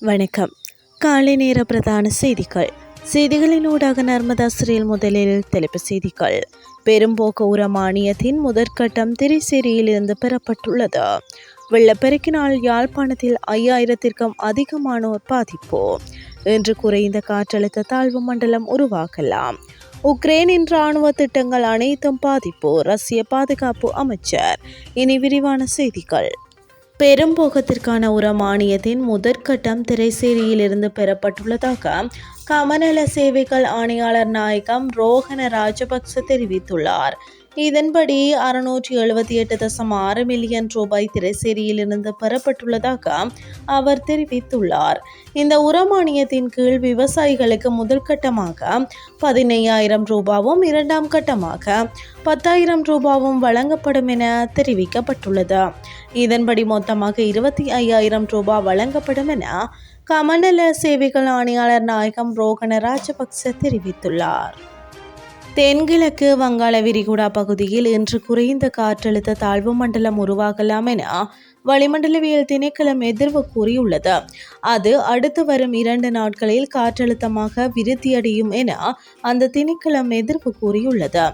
வணக்கம். காலை நேர பிரதான செய்திகள். செய்திகளினூடாக ஊடாக சிறையில் முதலில் தலைப்பு செய்திகள். பெரும்போக்கு உர மானியத்தின் முதற்கட்டம் திரிசேரியில் இருந்து பெறப்பட்டுள்ளது. வெள்ளப்பெருக்கினால் யாழ்ப்பாணத்தில் ஐயாயிரத்திற்கும் அதிகமானோர் பாதிப்பு. இன்று குறைந்த காற்றழுத்த தாழ்வு மண்டலம் உருவாகலாம். உக்ரைனின் ராணுவ திட்டங்கள் அனைத்தும் பாதிப்பு ரஷ்ய பாதுகாப்பு அமைச்சர். இனி விரிவான செய்திகள். பெரும்போகத்திற்கான உர மானியத்தின் முதற்கட்டம் திரைசேரியிலிருந்து பெறப்பட்டுள்ளதாக கமநல சேவைகள் ஆணையாளர் நாயகம் ரோஹன ராஜபக்ச தெரிவித்துள்ளார். இதன்படி அறுநூற்றி எழுபத்தி எட்டு தசம் ஆறு மில்லியன் ரூபாய் திரைசேரியிலிருந்து பெறப்பட்டுள்ளதாக அவர் தெரிவித்துள்ளார். இந்த உரமானியத்தின் கீழ் விவசாயிகளுக்கு முதல் கட்டமாக பதினையாயிரம் ரூபாவும் இரண்டாம் கட்டமாக பத்தாயிரம் ரூபாவும் வழங்கப்படும் என தெரிவிக்கப்பட்டுள்ளது. இதன்படி மொத்தமாக இருபத்தி ஐயாயிரம் ரூபாய் வழங்கப்படும் என கமநல சேவைகள் ஆணையாளர் நாயகம் ரோகண ராஜபக்ச தெரிவித்துள்ளார். தென்கிழக்கு வங்காள விரிகுடா பகுதியில் இன்று குறைந்த காற்றழுத்த தாழ்வு மண்டலம் உருவாகலாம் என வளிமண்டலவியல் திணைக்களம் எதிர்வு கூறியுள்ளது. அது அடுத்து வரும் இரண்டு நாட்களில் காற்றழுத்தமாக விருத்தியடையும் என அந்த திணைக்களம் எதிர்வு கூறியுள்ளது.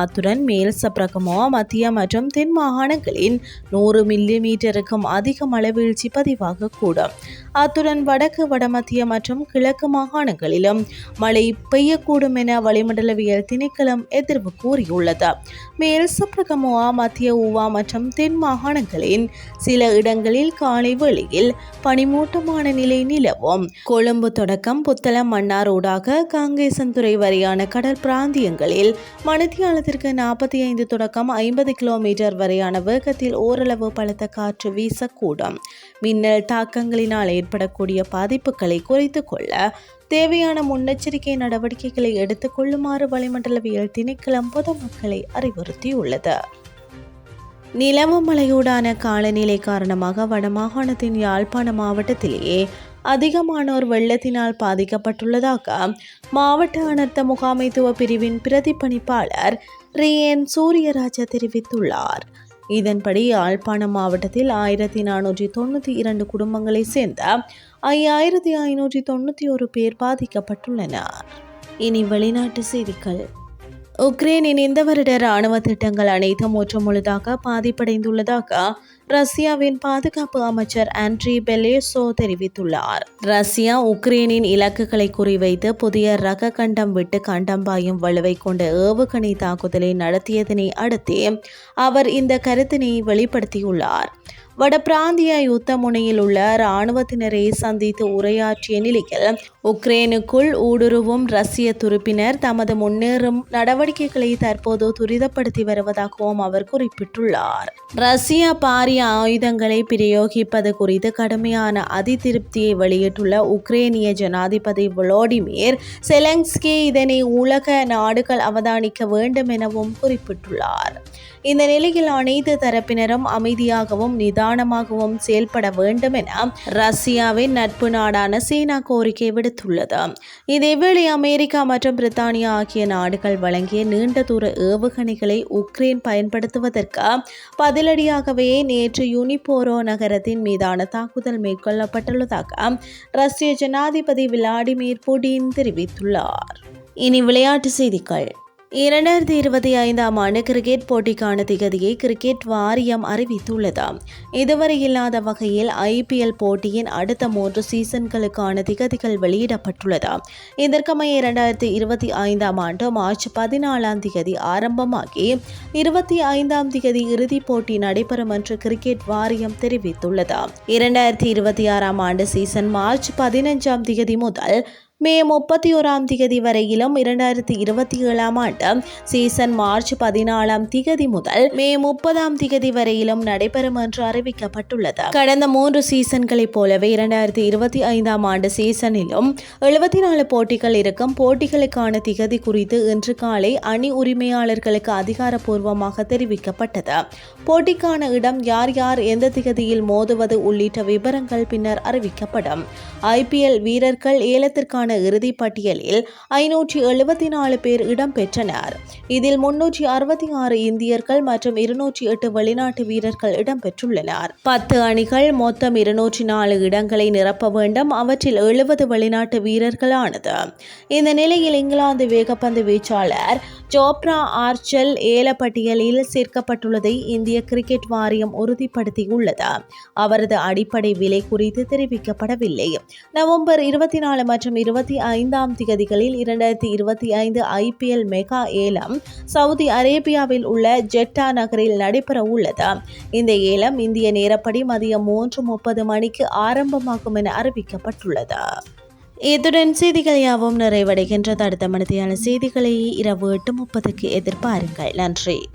அத்துடன் மேல் சப்ரகமோ மத்திய மற்றும் தென் மாகாணங்களின் நூறு மில்லி மீட்டருக்கும் அதிக மழைவீழ்ச்சி பதிவாகக்கூடும் அத்துடன் வடக்கு வடமத்திய மற்றும் கிழக்கு மாகாணங்களிலும் மழை பெய்யக்கூடும் என வளிமண்டலவியல் திணைக்களம் எதிர்வு கூறியுள்ளது. மேல் சப்ரகமோவா மத்திய ஊவா மற்றும் தென் மாகாணங்களின் சில இடங்களில் காலை வேளையில் பனிமூட்டமான நிலை நிலவும். கொழும்பு தொடக்கம் புத்தளம் மன்னார் ஊடாக காங்கேசன்துறை வரையான கடல் பிராந்தியங்களில் மணித்தியாலத்திற்கு நாற்பத்தி ஐந்து தொடக்கம் ஐம்பது கிலோமீட்டர் வரையான வேகத்தில் ஓரளவு பலத்த காற்று வீசக்கூடும். மின்னல் தாக்கங்களினால் ஏற்படக்கூடிய பாதிப்புகளை குறைத்து கொள்ள தேவையான முன்னெச்சரிக்கை நடவடிக்கைகளை எடுத்துக் கொள்ளுமாறு வளிமண்டலவியல் திணைக்களம் பொதுமக்களை அறிவுறுத்தியுள்ளது. நிலவு மலையூடான காலநிலை காரணமாக வடமாகாணத்தின் யாழ்ப்பாண மாவட்டத்திலேயே அதிகமானோர் வெள்ளத்தினால் பாதிக்கப்பட்டுள்ளதாக மாவட்ட அனர்த்த முகாமைத்துவ பிரிவின் பிரதிப்பணிப்பாளர் ரியன் சூரியராஜா தெரிவித்துள்ளார். இதன்படி யாழ்ப்பாணம் மாவட்டத்தில் ஆயிரத்தி நானூற்றி தொண்ணூற்றி இரண்டு குடும்பங்களை சேர்ந்த ஐயாயிரத்தி ஐநூற்றி தொண்ணூற்றி ஒரு பேர் பாதிக்கப்பட்டுள்ளனர். இனி வெளிநாட்டு செய்திகள். உக்ரைனின் இந்த வருட ராணுவ திட்டங்கள் அனைத்தும் முற்றுமுழுதாக பாதிப்படைந்துள்ளதாக ரஷ்யாவின் பாதுகாப்பு அமைச்சர் ஆண்ட்ரி பெலேசோ தெரிவித்துள்ளார். ரஷ்யா உக்ரைனின் இலக்குகளை குறிவைத்து புதிய ரக கண்டம் விட்டு கண்டம் பாயும் வலுவை கொண்ட ஏவுகணை தாக்குதலை நடத்தியதனை அடுத்தே அவர் இந்த கருத்தினை வெளிப்படுத்தியுள்ளார். வட பிராந்திய யுத்த முனையில் உள்ள இராணுவத்தினரை சந்தித்து உரையாற்றிய நிலையில் உக்ரைனுக்குள் ஊடுருவும் ரஷ்ய துருப்பினர் தமது முன்னேறும் நடவடிக்கைகளை தற்போது துரிதப்படுத்தி வருவதாகவும் அவர் குறிப்பிட்டுள்ளார். ரஷ்யா பாரிய ஆயுதங்களை பிரயோகிப்பது குறித்து கடுமையான அதிருப்தியை வெளியிட்டுள்ள உக்ரைனிய ஜனாதிபதி விளோடிமிர் செலங்ஸ்கி இதனை உலக நாடுகள் அவதானிக்க வேண்டும் எனவும் குறிப்பிட்டுள்ளார். இந்த நிலையில் அனைத்து தரப்பினரும் அமைதியாகவும் நிதா நிதானமாகவும் செயல்பட வேண்டும் என ரஷ்யாவின் நட்பு நாடான சீனா கோரிக்கை விடுத்துள்ளது. இதேவேளை அமெரிக்கா மற்றும் பிரித்தானியா ஆகிய நாடுகள் வழங்கிய நீண்ட தூர ஏவுகணைகளை உக்ரைன் பயன்படுத்துவதற்கு பதிலடியாகவே நேற்று யூனிபோரோ நகரத்தின் மீதான தாக்குதல் மேற்கொள்ளப்பட்டுள்ளதாக ரஷ்ய ஜனாதிபதி விளாடிமிர் புடின் தெரிவித்துள்ளார். இனி விளையாட்டு செய்திகள். இரண்டாயிரத்தி இருபத்தி ஐந்தாம் ஆண்டு கிரிக்கெட் போட்டிக்கான திகதியை கிரிக்கெட் வாரியம் அறிவித்துள்ளது. இதுவரை இல்லாத வகையில் ஐபிஎல் போட்டியின் அடுத்த மூன்று சீசன்களுக்கான திகதிகள் வெளியிடப்பட்டுள்ளது. இதற்கமைய இரண்டாயிரத்தி இருபத்தி ஐந்தாம் ஆண்டு மார்ச் பதினாலாம் திகதி ஆரம்பமாகி இருபத்தி ஐந்தாம் திகதி இறுதிப் போட்டி நடைபெறும் என்று கிரிக்கெட் வாரியம் தெரிவித்துள்ளது. இரண்டாயிரத்தி இருபத்தி ஆறாம் ஆண்டு சீசன் மார்ச் பதினஞ்சாம் திகதி முதல் மே முப்பத்தி ஓராம் திகதி வரையிலும் இரண்டாயிரத்தி இருபத்தி ஏழாம் ஆண்டு சீசன் மார்ச் பதினாலாம் திகதி முதல் மே முப்பதாம் திகதி வரையிலும் நடைபெறும் என்று அறிவிக்கப்பட்டுள்ளது. கடந்த மூன்று சீசன்களைப் போலவே இரண்டாயிரத்தி இருபத்தி ஐந்தாம் ஆண்டு சீசனிலும் எழுபத்தி நாலு போட்டிகள் இருக்கும் போட்டிகளுக்கான திகதி குறித்து இன்று காலை அணி உரிமையாளர்களுக்கு அதிகாரப்பூர்வமாக தெரிவிக்கப்பட்டது. போட்டிக்கான இடம் யார் யார் எந்த திகதியில் மோதுவது உள்ளிட்ட விவரங்கள் பின்னர் அறிவிக்கப்படும். ஐபிஎல் வீரர்கள் ஏலத்திற்கான வீரர்களுக்கான இறுதிப் பட்டியலில் ஐநூற்றி எழுபத்தி நாலு பேர் இடம்பெற்றனர். இதில் முன்னூற்றி அறுபத்தி ஆறு இந்தியர்கள் மற்றும் இருநூற்றி எட்டு வெளிநாட்டு வீரர்கள் இடம்பெற்றுள்ளனர். பத்து அணிகள் மொத்தம் இருநூற்றி நாலு இடங்களை நிரப்ப வேண்டும். அவற்றில் எழுபது வெளிநாட்டு வீரர்களானது. இந்த நிலையில் இங்கிலாந்து வேகப்பந்து வீச்சாளர் ஜோப்ரா ஆர்ச்சல் ஏலப்பட்டியலில் சேர்க்கப்பட்டுள்ளதை இந்திய கிரிக்கெட் வாரியம் உறுதிப்படுத்தியுள்ளது. அவரது அடிப்படை விலை குறித்து தெரிவிக்கப்படவில்லை. நவம்பர் இருபத்தி நாலு மற்றும் இருபத்தி ஐந்தாம் திகதிகளில் இரண்டாயிரத்தி இருபத்தி ஐந்து ஐபிஎல் மெகா ஏலம் சவுதி அரேபியாவில் உள்ள ஜெட்டா நகரில் நடைபெற உள்ளது. இந்த ஏலம் இந்திய நேரப்படி மதியம் மூன்று முப்பது மணிக்கு ஆரம்பமாகும் என அறிவிக்கப்பட்டுள்ளது. இத்துடன் செய்திகள் யாவும் நிறைவடைகின்றது. அடுத்த மனதியான செய்திகளை இரவு எட்டு முப்பதுக்கு எதிர்பாருங்கள். நன்றி.